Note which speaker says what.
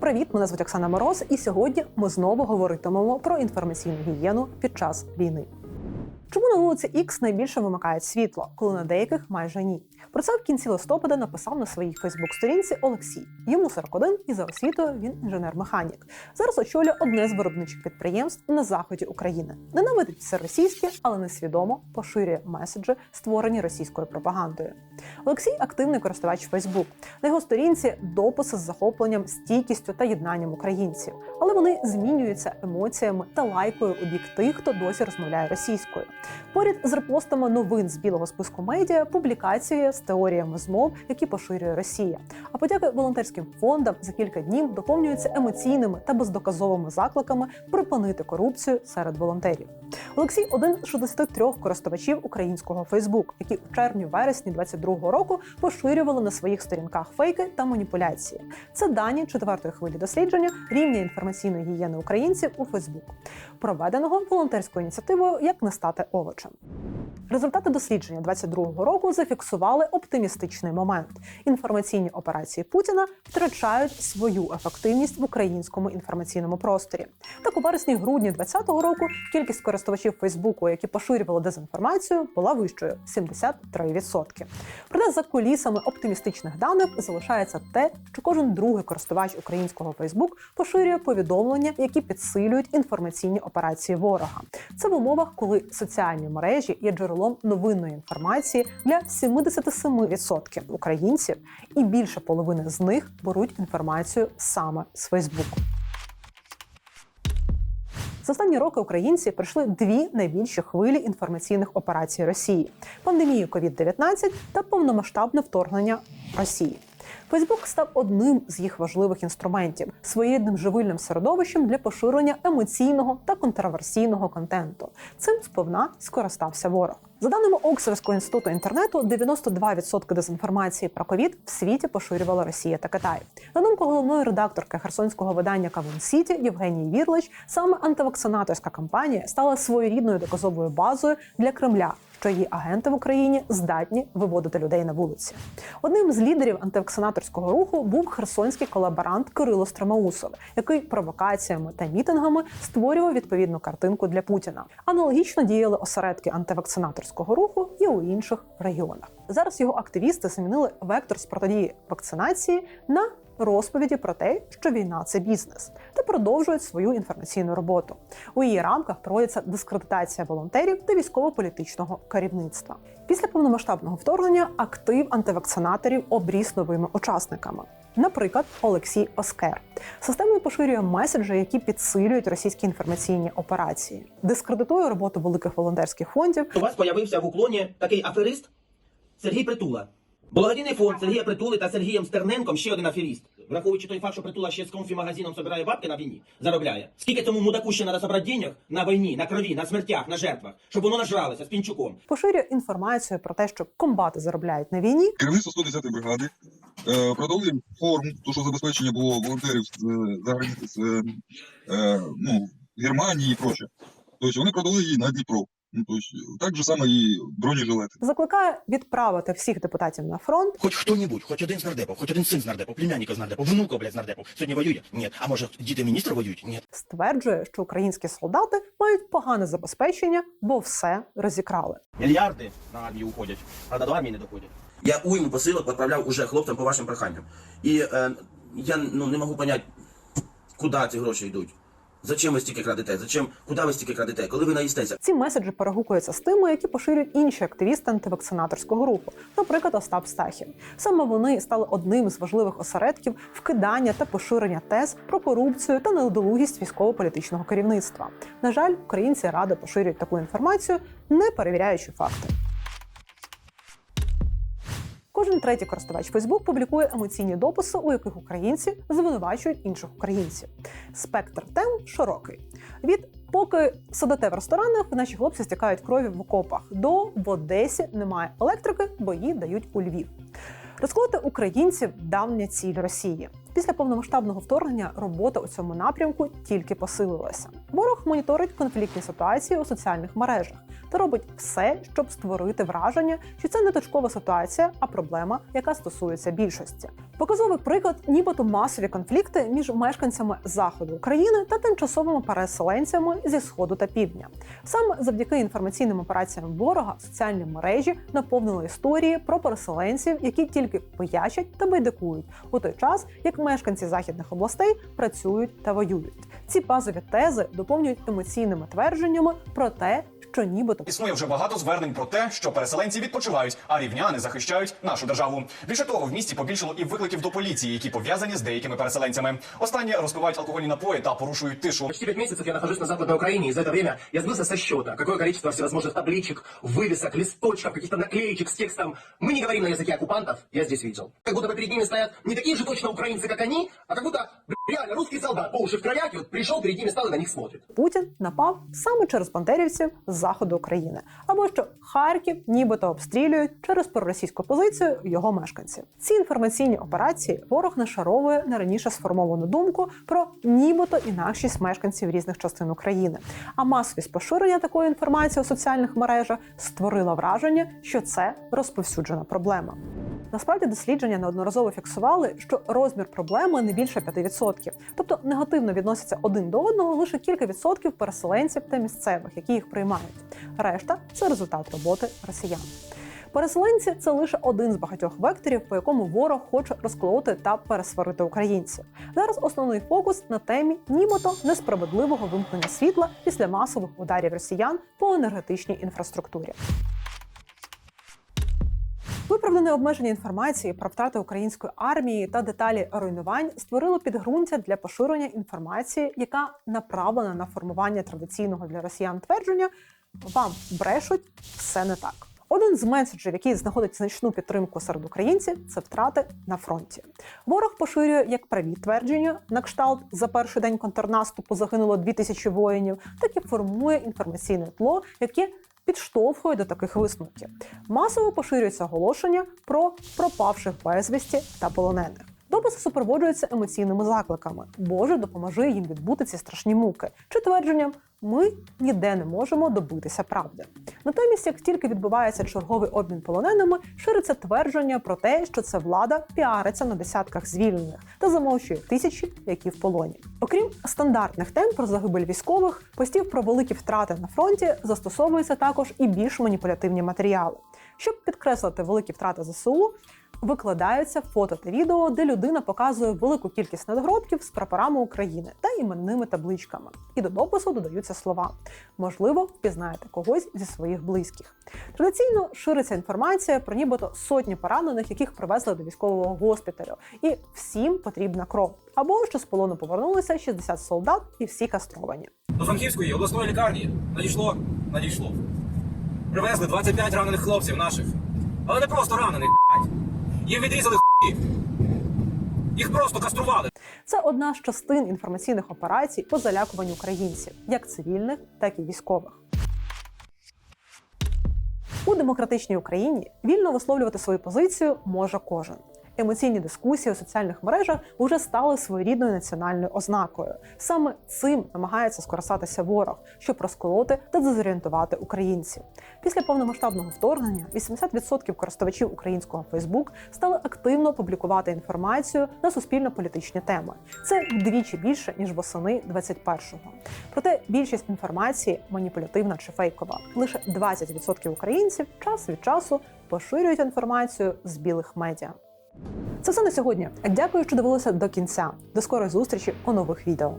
Speaker 1: Привіт, мене звуть Оксана Мороз, і сьогодні ми знову говоритимемо про інформаційну гігієну під час війни. Чому на вулиці X найбільше вимикають світло, коли на деяких майже ні? Про це в кінці листопада написав на своїй Фейсбук-сторінці Олексій. Йому 41 і за освітою він інженер-механік. Зараз очолює одне з виробничих підприємств на заході України. Ненавидить все російське, але несвідомо поширює меседжі, створені російською пропагандою. Олексій активний користувач Фейсбук. На його сторінці дописи з захопленням, стійкістю та єднанням українців, але вони змінюються емоціями та лайкою у бік тих, хто досі розмовляє російською. Поряд з репостами новин з білого списку медіа, публікації з теоріями змов, які поширює Росія. А подяки волонтерським фондам за кілька днів доповнюються емоційними та бездоказовими закликами припинити корупцію серед волонтерів. Олексій один з 63 користувачів українського Фейсбук, які у червні-вересні 22-го року поширювали на своїх сторінках фейки та маніпуляції. Це дані четвертої хвилі дослідження рівня інформаційної гігієни українців у Фейсбук, проведеного волонтерською ініціативою Як не стати овочем. Результати дослідження 22-го року зафіксували оптимістичний момент. Інформаційні операції Путіна втрачають свою ефективність в українському інформаційному просторі. Так, у вересні-грудні 2020 року кількість користувачів Фейсбуку, які поширювали дезінформацію, була вищою 73%. Проте за кулісами оптимістичних даних залишається те, що кожен другий користувач українського Фейсбук поширює повідомлення, які підсилюють інформаційні операції ворога. Це в умовах, коли соціальні мережі є джерелом новинної інформації для 77% українців, і більше половини з них беруть інформацію саме з Фейсбуку. За останні роки українці пройшли дві найбільші хвилі інформаційних операцій Росії: пандемію COVID-19 та повномасштабне вторгнення Росії. Фейсбук став одним з їх важливих інструментів своєрідним живильним середовищем для поширення емоційного та контроверсійного контенту. Цим сповна скористався ворог. За даними Оксфордського інституту інтернету, 92% дезінформації про ковід в світі поширювала Росія та Китай. На думку головної редакторки херсонського видання Кавун Сіті Євгенії Вірлич, саме антивакцинаторська кампанія стала своєрідною доказовою базою для Кремля. Що її агенти в Україні здатні виводити людей на вулиці. Одним з лідерів антивакцинаторського руху був херсонський колаборант Кирило Стромаусов, який провокаціями та мітингами створював відповідну картинку для Путіна. Аналогічно діяли осередки антивакцинаторського руху і у інших регіонах. Зараз його активісти змінили вектор з протидії вакцинації на розповіді про те, що війна це бізнес, та продовжують свою інформаційну роботу. У її рамках проводиться дискредитація волонтерів та військово-політичного керівництва. Після повномасштабного вторгнення актив антивакцинаторів обріс новими учасниками. Наприклад, Олексій Оскер системою поширює меседжі, які підсилюють російські інформаційні операції, дискредитує роботу великих волонтерських фондів
Speaker 2: У вас появився в уклоні такий аферист Сергій Притула. Благодійний фонд Сергія Притули та Сергієм Стерненком ще один аферіст. Враховуючи той факт, що Притула ще з конфі-магазином собирає бабки на війні, заробляє. Скільки цьому мудаку ще треба собрати денег на війні, на крові, на смертях, на жертвах, щоб воно нажралося з пінчуком.
Speaker 1: поширює інформацію про те, що комбати заробляють на війні,
Speaker 3: Керівництво 110-ї бригади е, продали форму, то що забезпечення було волонтерів з, е, з е, е, ну, Германії і проче. Тобто вони продали її на Дніпро. Ну, тобто, так же само і бронежилети.
Speaker 1: закликає відправити всіх депутатів на фронт
Speaker 2: Хоч хто-небудь, хоч один з нардепов, хоч один син з нардепов, племянника з нардепов, внука, блядь, з нардепов. Сьогодні воює? Ні. А може діти міністра воюють? Ні.
Speaker 1: стверджує, що українські солдати мають погане забезпечення, бо все розікрали.
Speaker 2: Мільярди на армію уходять, правда, до армії не доходять. Я уйму посилок відправляв уже хлопцям по вашим проханням. І е, я ну, не можу зрозуміти, куди ці гроші йдуть. Зачем ви стільки крадете? Зачем? Куди ви стільки крадете? Коли ви наїстеся?
Speaker 1: Ці меседжі перегукуються з тими, які поширюють інші активісти антивакцинаторського руху, наприклад, Остап Стахів. Саме вони стали одним з важливих осередків вкидання та поширення тез про корупцію та недолугість військово-політичного керівництва. На жаль, українці радо поширюють таку інформацію, не перевіряючи факти. Кожен третій користувач Фейсбук публікує емоційні дописи, у яких українці звинувачують інших українців. Спектр тем широкий. Від поки сидите в ресторанах, наші хлопці стікають крові в окопах. До в Одесі немає електрики, бо її дають у Львів. Розколоти українців давня ціль Росії. Після повномасштабного вторгнення робота у цьому напрямку тільки посилилася. Ворог моніторить конфліктні ситуації у соціальних мережах та робить все, щоб створити враження, що це не точкова ситуація, а проблема, яка стосується більшості. Показовий приклад, нібито масові конфлікти між мешканцями заходу України та тимчасовими переселенцями зі сходу та півдня. Саме завдяки інформаційним операціям ворога соціальні мережі наповнили історії про переселенців, які тільки боячать та байдикують у той час, як мешканці західних областей працюють та воюють. Ці базові тези доповнюють емоційними твердженнями про те, що нібито
Speaker 4: Існує вже багато звернень про те, що переселенці відпочивають, а рівняни захищають нашу державу. Більше того, в місті побільшало і викликів до поліції, які пов'язані з деякими переселенцями. Останні розпивають алкогольні напої та порушують тишу.
Speaker 5: Почти пять месяцев я нахожусь на Западной Украине, и за это время я сбился со счета. Какое количество всевозможных табличек, вывесок, листочков, каких-то наклеечек с текстом «Мы не говорим на языке оккупантов» я здесь видел. Как будто бы перед ними стоят не такие же точно украинцы, как они, а как будто бля, реально русский солдат по уши в кровях, и вот пришел, перед ними стал и на них смотрит.
Speaker 1: Путін напав саме через бандерівців з заходу України, або що Харків нібито обстрілюють через проросійську позицію його мешканців. Ці інформаційні операції ворог нашаровує на раніше сформовану думку про нібито інакшість мешканців різних частин України. А масовість поширення такої інформації у соціальних мережах створила враження, що це розповсюджена проблема. Насправді дослідження неодноразово фіксували, що розмір проблеми не більше 5%. Тобто негативно відносяться один до одного лише кілька відсотків переселенців та місцевих, які їх приймають. Решта це результат роботи росіян. Переселенці це лише один з багатьох векторів, по якому ворог хоче розколоти та пересварити українців. Зараз основний фокус на темі нібито несправедливого вимкнення світла після масових ударів росіян по енергетичній інфраструктурі. Виправдане обмеження інформації про втрати української армії та деталі руйнувань створило підґрунтя для поширення інформації, яка направлена на формування традиційного для росіян твердження вам брешуть все не так. Один з меседжів, який знаходить значну підтримку серед українців, це втрати на фронті. Ворог поширює як праві твердження на кшталт за перший день контрнаступу загинуло 2000 воїнів, так і формує інформаційне тло, яке підштовхує до таких висновків. Масово поширюються оголошення про пропавших безвісті та полонених. Дописи супроводжуються емоційними закликами. Боже, допоможи їм відбути ці страшні муки чи твердженням ми ніде не можемо добитися правди. Натомість, як тільки відбувається черговий обмін полоненими, шириться твердження про те, що це влада піариться на десятках звільнених та замовчує тисячі, які в полоні. Окрім стандартних тем про загибель військових, постів про великі втрати на фронті застосовуються також і більш маніпулятивні матеріали. Щоб підкреслити великі втрати ЗСУ, викладаються фото та відео, де людина показує велику кількість надгробків з прапорами України та іменними табличками. І до допису додаються слова. Можливо, впізнаєте когось зі своїх близьких. Традиційно шириться інформація про нібито сотні поранених, яких привезли до військового госпіталю, і всім потрібна кров. Або що з полону повернулися 60 солдат і всі кастровані.
Speaker 6: До Франківської обласної лікарні надійшло, надійшло. Привезли 25 ранених хлопців наших. Але не просто ранених. Їм відрізали хуї. Їх просто кастрували.
Speaker 1: Це одна з частин інформаційних операцій по залякуванню українців, як цивільних, так і військових. У демократичній Україні вільно висловлювати свою позицію може кожен. Емоційні дискусії у соціальних мережах вже стали своєрідною національною ознакою. Саме цим намагається скористатися ворог, щоб розколоти та дезорієнтувати українців. Після повномасштабного вторгнення 80% користувачів українського Фейсбук стали активно публікувати інформацію на суспільно-політичні теми. Це вдвічі більше ніж восени 21-го. Проте більшість інформації маніпулятивна чи фейкова. Лише 20% українців час від часу поширюють інформацію з білих медіа. Це все на сьогодні. Дякую, що дивилися до кінця. До скорої зустрічі у нових відео.